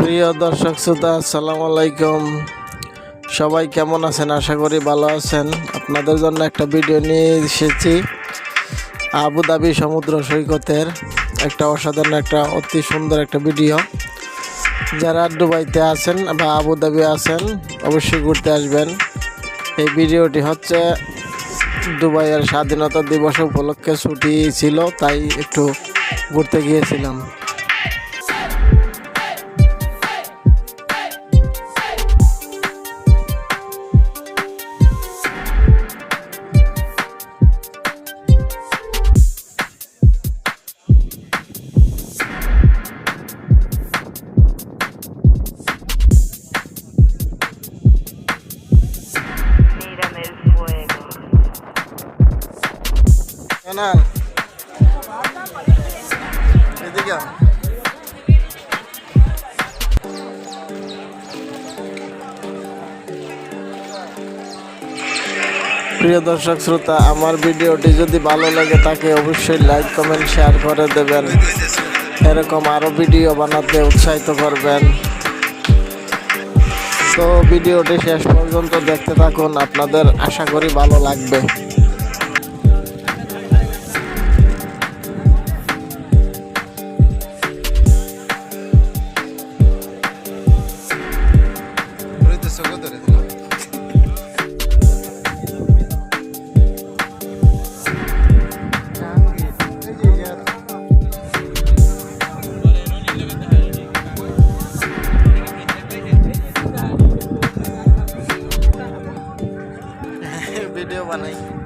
প্রিয় দর্শক শ্রোতা, আসসালামু আলাইকুম। সবাই কেমন আছেন? আশা করি ভালো আছেন। আপনাদের জন্য একটা ভিডিও নিয়ে এসেছি। আবুধাবি সমুদ্র সৈকতের একটা অসাধারণ, একটা অতি সুন্দর একটা ভিডিও। যারা দুবাইতে আছেন বা আবুধাবি আছেন, অবশ্যই ঘুরতে আসবেন। এই ভিডিওটি হচ্ছে দুবাইয়ের স্বাধীনতা দিবস উপলক্ষে ছুটি ছিল, তাই একটু ঘুরতে গিয়েছিলাম। প্রিয় দর্শক, শ্রোতা, আমার ভিডিওটি যদি ভালো লাগে তাকে অবশ্যই লাইক, কমেন্ট, শেয়ার করে দেবেন। এরকম আরও ভিডিও বানাতে উৎসাহিত করবেন। তো ভিডিওটি শেষ পর্যন্ত দেখতে থাকুন। আপনাদের আশা করি ভালো লাগবে। ভিডিও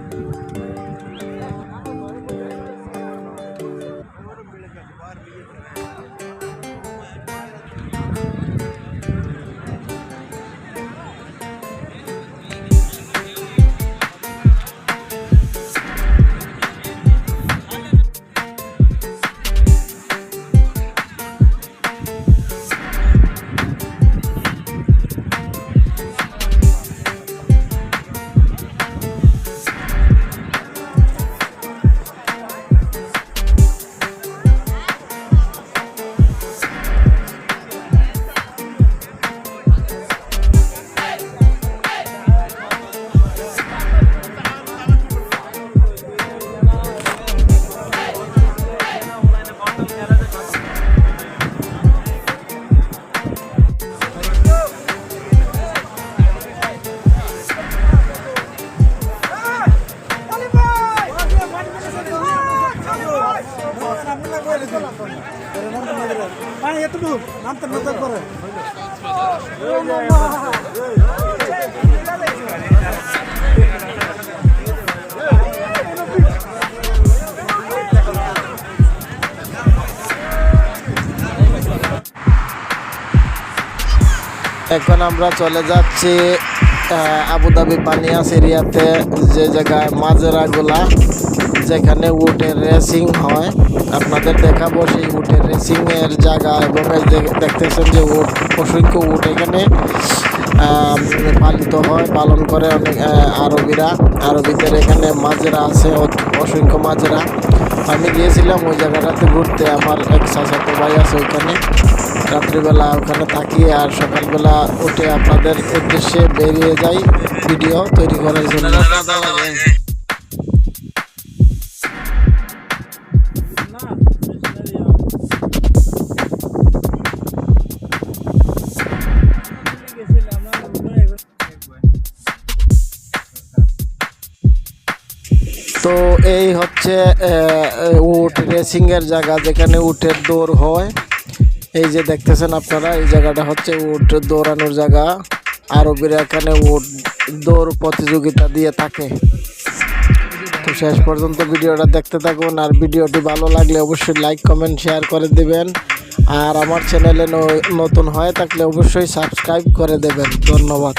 এতটুকু নামতে করে এখন আমরা চলে যাচ্ছি আবুধাবি পানিয়াস এরিয়াতে, যে জায়গায় মাজেরাগুলা, যেখানে উটের রেসিং হয়। আপনাদের দেখাবো সেই উটের রেসিংয়ের জায়গা এবং দেখতেছেন যে উট, অসংখ্য উট এখানে পালিত হয়, পালন করে অনেক আরবিরা। আরবিদের এখানে মাজেরা আছে অসংখ্য মাজেরা। আমি গিয়েছিলাম ওই জায়গাটাতে ঘুরতে, আমার এক চাচাতো ভাই আছে ওইখানে। রাত্রিবেলা ওখানে থাকি আর সকালবেলা উঠে আপনাদের উদ্দেশ্যে বেরিয়ে যাই, ভিডিও তৈরি করার জন্য। তো এই হচ্ছে উট রেসিং এর জায়গা যেখানে উটের দৌড় হয়। এই যে দেখতেছেন আপনারা, এই জায়গাটা হচ্ছে উট দৌড়ানোর জায়গা। আরবিরা এখানে উট দৌড় প্রতিযোগিতা দিয়ে থাকে। তো শেষ পর্যন্ত ভিডিওটা দেখতে থাকুন আর ভিডিওটি ভালো লাগলে অবশ্যই লাইক কমেন্ট শেয়ার করে দেবেন। আর আমার চ্যানেলে নতুন হয়ে থাকলে অবশ্যই সাবস্ক্রাইব করে দেবেন। ধন্যবাদ।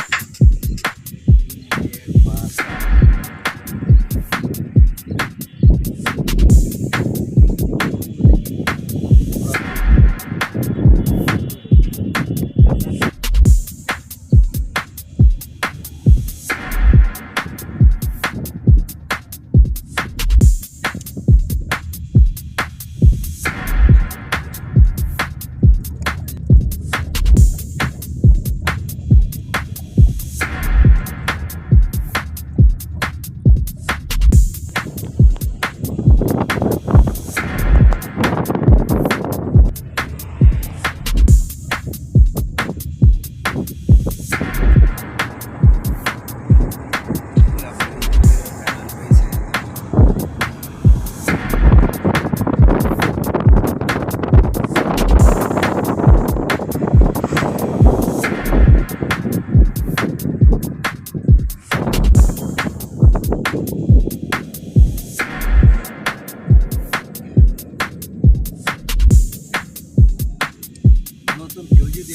নতুন কেউ যদি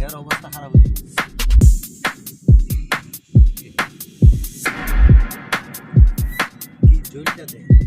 এর অবস্থা খারাপ হয়ে যাবে কি দেয়?